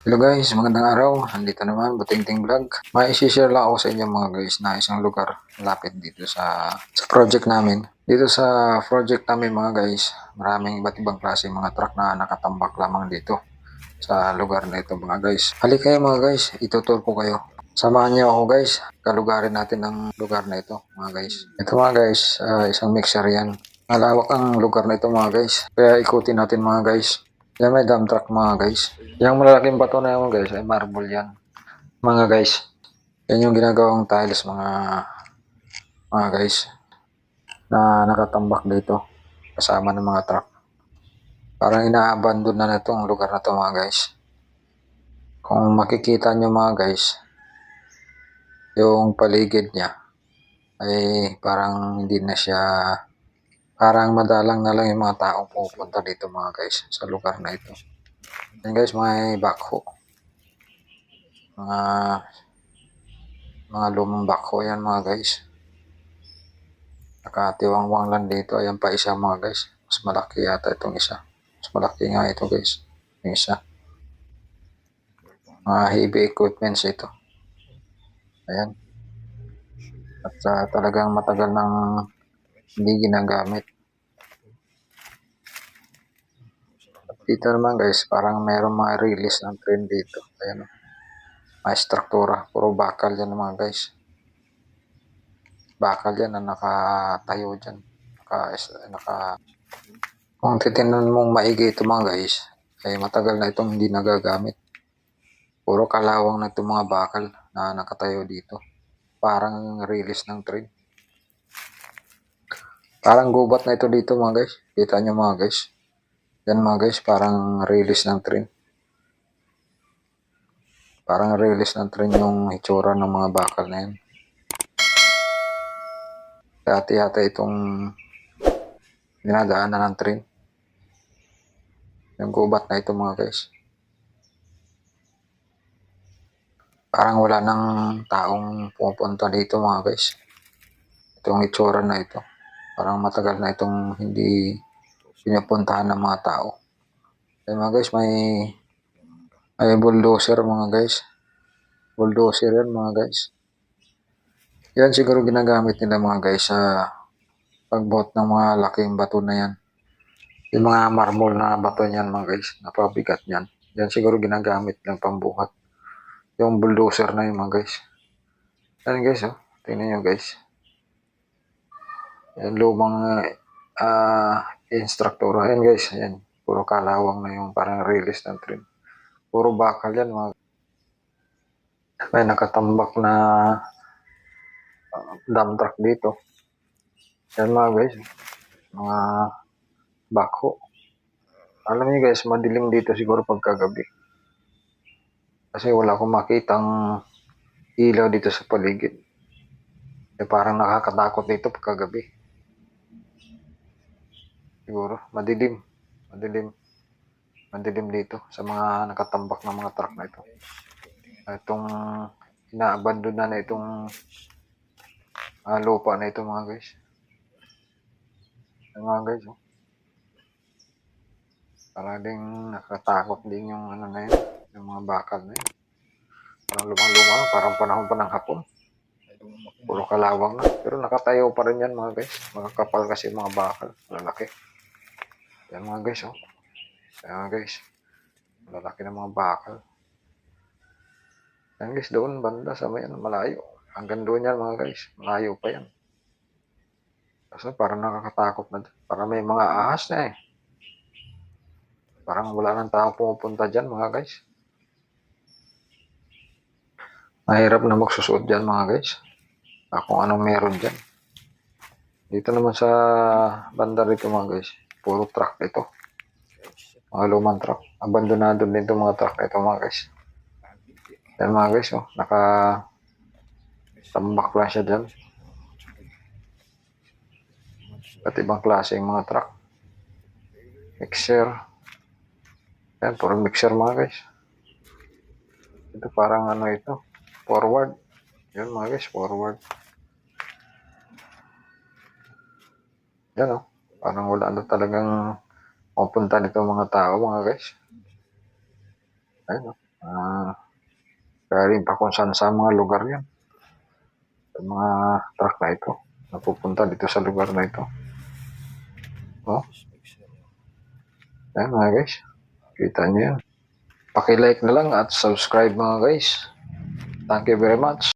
Hello guys, magandang araw. Andito naman, Butingting Vlog. May isi-share lang ako sa inyo mga guys na isang lugar lapit dito sa, sa project namin. Dito sa project namin mga guys, maraming iba't ibang klase mga truck na nakatambak lamang dito sa lugar na ito mga guys. Halik kayo mga guys, itutur ko kayo. Samahan niyo ako guys, kalugarin natin ang lugar na ito mga guys. Ito mga guys, ah, isang mixer yan. Malawak ang lugar na ito mga guys. Kaya ikutin natin mga guys. Yan may dump truck mga guys. Yung malalaking bato na yun guys ay marble yan. Mga guys. Yan yung ginagawang tiles mga mga guys. Na nakatambak dito. Kasama ng mga truck. Parang ina-abandon na na lugar na to mga guys. Kung makikita nyo mga guys, yung paligid niya ay parang hindi na siya parang madalang na lang yung mga taong pupunta dito mga guys sa lugar na ito. Yan guys, may backhoe. Mga mga lumang backhoe yan mga guys. Nakatiwangwang lang dito. Ayan pa isa mga guys. Mas malaki yata itong isa. Mas malaki nga ito guys. Yung isa. Mga heavy equipments ito. Ayan. At ah, talagang matagal nang hindi ginagamit. Dito naman guys, parang mayroong mga release ng train dito. Ayan o. Mga struktura. Puro bakal yan mga guys. Bakal yan na nakatayo dyan. Naka, naka, kung titignan mong maigi ito mga guys, ay matagal na itong hindi nagagamit. Puro kalawang na itong mga bakal na nakatayo dito. Parang release ng train. Parang gubat na ito dito mga guys. Kita nyo mga guys. Yan mga guys, parang release ng train. Parang release ng train yung itsura ng mga bakal na yan. Dati yata itong dinadaanan ng train. Yung gubat na ito mga guys. Parang wala nang taong pupunta dito mga guys. Itong itsura na ito. Parang matagal na itong hindi pinupuntahan ng mga tao. Kaya mga guys, may may bulldozer mga guys. Bulldozer yan mga guys. Yan siguro ginagamit nila mga guys sa pagbuhat ng mga laking bato na yan. Yung mga marble na bato niyan mga guys, napabigat niyan. Yan siguro ginagamit ng pambuhat. Yung bulldozer na yun mga guys. Yan guys oh. Tingnan nyo guys. Yan lumang ah instructor. Ayan guys, ayan. Puro kalawang na yung parang release ng train. Puro bakal yan mga may nakatambak na uh, dump truck dito. Yan mga guys. Mga backhoe. Alam niyo guys, madilim dito siguro pagkagabi. Kasi wala akong makitang ilaw dito sa paligid. Eh, parang nakakatakot dito pagkagabi. Siguro, madilim. Madilim. Madilim dito sa mga nakatambak ng mga truck na ito. Itong inaabandon na na itong ah, lupa na ito mga guys. Mga guys, oh. Para ding nakatakot din yung ano na yun, yung mga bakal na yun. Parang lumang-luma, parang panahon pa ng hapon. Puro kalawang na. Pero nakatayo pa rin yan mga guys. Mga kapal kasi mga bakal. Lalaki. Yan mga guys, oh. Yan mga guys. Lalaki ng mga bakal. Yan guys, doon banda sa may ano, malayo. Hanggang doon yan mga guys. Malayo pa yan. Kasi parang nakakatakot na dyan. Parang may mga ahas na eh. Parang wala nang tao pumupunta dyan mga guys. Mahirap na magsusuot dyan mga guys. Ah, kung anong meron dyan. Dito naman sa banda rito mga guys. Puro truck ito. Mga lumang truck. Abandonado din itong mga truck ito mga guys. Yan mga guys oh. Naka tambak lang siya dyan. At ibang klase yung mga truck. Mixer. Yan, puro mixer mga guys. Ito parang ano ito. Forward. Yan mga guys, forward. Yan oh. Parang wala na talagang pupunta nito mga tao mga guys. Ayun oh. Ah, galing pa kung saan sa mga lugar yan. Sa mga truck na ito. Napupunta dito sa lugar na ito. Oh. Ayan mga guys. Kita nyo yan. Pakilike na lang at subscribe mga guys. Thank you very much.